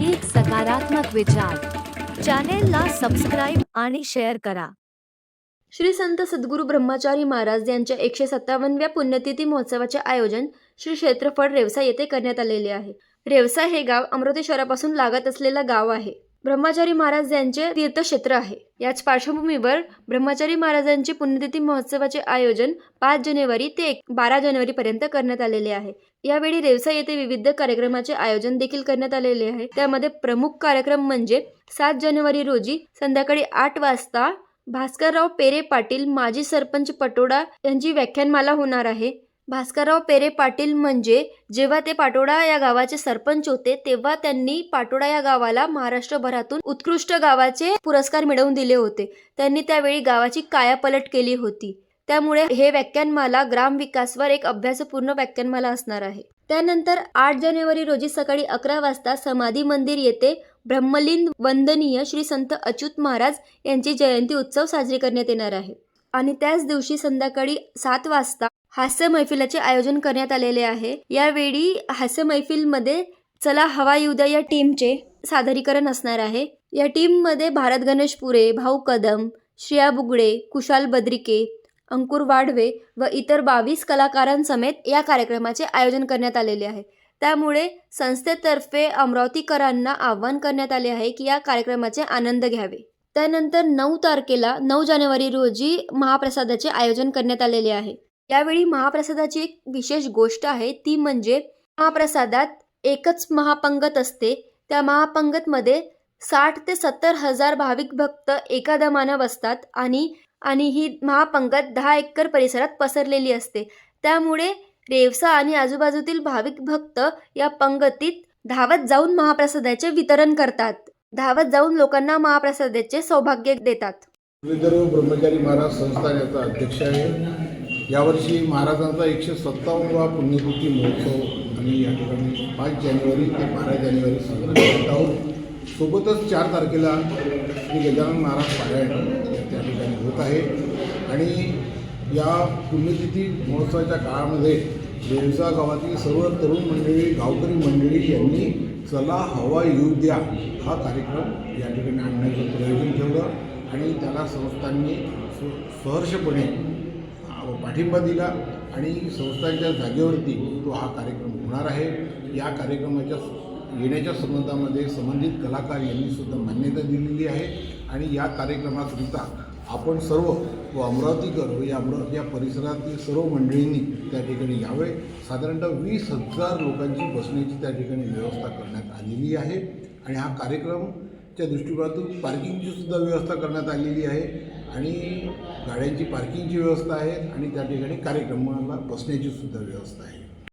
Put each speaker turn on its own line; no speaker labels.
एक सकारात्मक विचार. चॅनेलला सबस्क्राईब आणि शेअर करा.
श्री संत सद्गुरू ब्रह्मचारी महाराज यांच्या एकशे सत्तावनव्या पुण्यतिथी महोत्सवाचे आयोजन श्री क्षेत्रफळ रेवसा येथे करण्यात आलेले आहे. रेवसा हे गाव अमरावती शहरापासून लागत असलेला गाव आहे. ब्रह्मचारी महाराज यांचे तीर्थक्षेत्र आहे. याच पार्श्वभूमीवर ब्रह्मचारी महाराजांचे पुण्यतिथी महोत्सवाचे आयोजन पाच जानेवारी ते एक- बारा जानेवारी पर्यंत करण्यात आलेले आहे. यावेळी रेवसा येथे विविध कार्यक्रमाचे आयोजन देखील करण्यात आलेले आहे. त्यामध्ये प्रमुख कार्यक्रम म्हणजे सात जानेवारी रोजी संध्याकाळी आठ वाजता भास्करराव पेरे पाटील माजी सरपंच पटोडा यांची व्याख्यानमाला होणार आहे. भास्करराव पेरे पाटील म्हणजे जेव्हा ते पाटोडा या गावाचे सरपंच होते तेव्हा त्यांनी पाटोडा या गावाला महाराष्ट्रभरातून उत्कृष्ट गावाचे पुरस्कार मिळवून दिले होते. त्यांनी त्यावेळी गावाची कायापलट केली होती. त्यामुळे हे व्याख्यानमाला ग्रामविकासवर एक अभ्यासपूर्ण व्याख्यानमाला असणार आहे. त्यानंतर आठ जानेवारी रोजी सकाळी अकरा वाजता समाधी मंदिर येथे ब्रह्मलिंद वंदनीय श्री संत अच्युत महाराज यांची जयंती उत्सव साजरी करण्यात येणार आहे. आणि त्याच दिवशी संध्याकाळी सात वाजता हास्य मैफिलाचे आयोजन करण्यात आलेले आहे. यावेळी हास्य मैफिलमध्ये चला हवा येऊ द्या या टीमचे सादरीकरण असणार आहे. या टीममध्ये भारत गणेश पुरे भाऊ कदम श्रेया बुगडे कुशाल बद्रिके अंकुर वाढवे व इतर बावीस कलाकारांसमेत या कार्यक्रमाचे आयोजन करण्यात आलेले आहे. त्यामुळे संस्थेतर्फे अमरावतीकरांना आवाहन करण्यात आले आहे की या कार्यक्रमाचे आनंद घ्यावे. त्यानंतर नऊ तारखेला नऊ जानेवारी रोजी महाप्रसादाचे आयोजन करण्यात आलेले आहे. यावेळी महाप्रसादाची एक विशेष गोष्ट आहे ती म्हणजे महाप्रसादात एकच महापंगत असते. त्या महापंगतमध्ये साठ ते सत्तर हजार भाविक भक्त एका दमानं बसतात आणि आणि ही महापंगत दहा एकर परिसरात पसरलेली असते. त्यामुळे रेवसा आणि आजूबाजूतील भाविक भक्त या पंगतीत धावत जाऊन महाप्रसादाचे वितरण करतात. धावत जाऊन लोकांना महाप्रसादाचे सौभाग्य देतात.
विदर्भ ब्रह्मचारी महाराज संस्थान याचा अध्यक्ष आहे. यावर्षी महाराजांचा एकशे सत्तावन्नवा पुण्यतिथी महोत्सव आम्ही या ठिकाणी पाच जानेवारी ते बारा जानेवारी साजरा करत आहोत. सोबतच चार तारखेला श्री गजानन महाराज पारायण त्या ठिकाणी होत आहे. आणि या पुण्यतिथी महोत्सवाच्या काळामध्ये रेवसा गावातील सर्व तरुण मंडळी गावकरी मंडळी यांनी चला हवा येऊ द्या हा कार्यक्रम या ठिकाणी आणण्याचं प्रयोजन ठेवलं. आणि त्याला संस्थांनी सहर्षपणे पाठिंबा दिला आणि संस्थांच्या जागेवरती तो हा कार्यक्रम होणार आहे. या कार्यक्रमाच्या येण्याच्या संबंधामध्ये संबंधित कलाकार यांनी सुद्धा मान्यता दिलेली आहे. आणि या कार्यक्रमाकरिता आपण सर्व व अमरावतीकर व या अमरावती या परिसरातील सर्व मंडळींनी त्या ठिकाणी यावे. साधारणतः वीस हजार लोकांची बसण्याची त्या ठिकाणी व्यवस्था करण्यात आलेली आहे. आणि हा कार्यक्रमच्या दृष्टिकोनातून पार्किंगची सुद्धा व्यवस्था करण्यात आलेली आहे. आणि गाड्यांची पार्किंगची व्यवस्था आहे आणि त्या ठिकाणी कार्यक्रमाला बसण्याची सुद्धा व्यवस्था आहे.